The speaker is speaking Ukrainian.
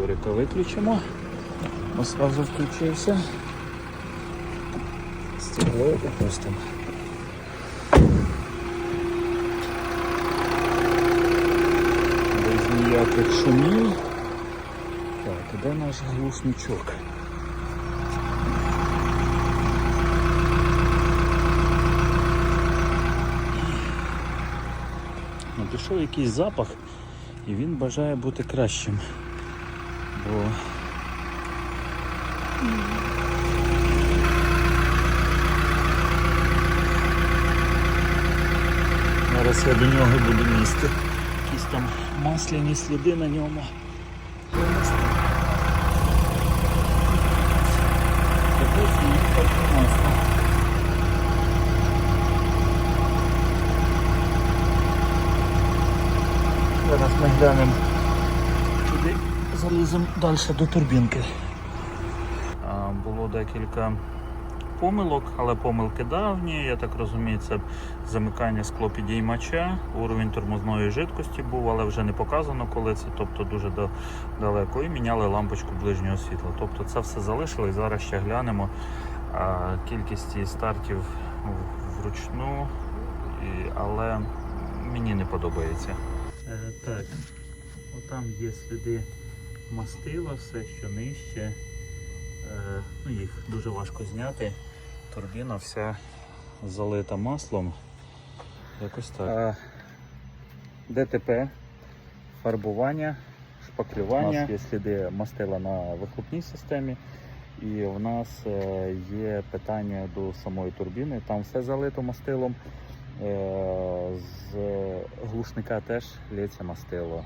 Давайте виключимо. Ось Сразу включився. Стекло опустимо. Без ніяких шумів. Так, де наш глушничок? Пішов якийсь запах і він бажає бути кращим. Бо зараз я до нього буду місти. Якісь там масляні сліди на ньому. Зараз ми глянемо заліземо далі до турбінки. Було декілька помилок, але помилки давні. Я так розумію, це замикання склопідіймача, уровень тормозної жидкості був, але вже не показано, коли це, тобто дуже далеко. І міняли лампочку ближнього світла. Тобто це все залишили. Зараз ще глянемо кількість стартів вручну, але мені не подобається. Е, так, отам є сліди мастила, все що нижче. Е, ну, їх дуже важко зняти. Турбіна вся залита маслом. Якось так. ДТП, фарбування, шпаклювання. У нас є сліди мастила на вихлопній системі. І в нас е, є питання до самої турбіни. Там все залито мастилом. Е, З глушника теж лється мастило.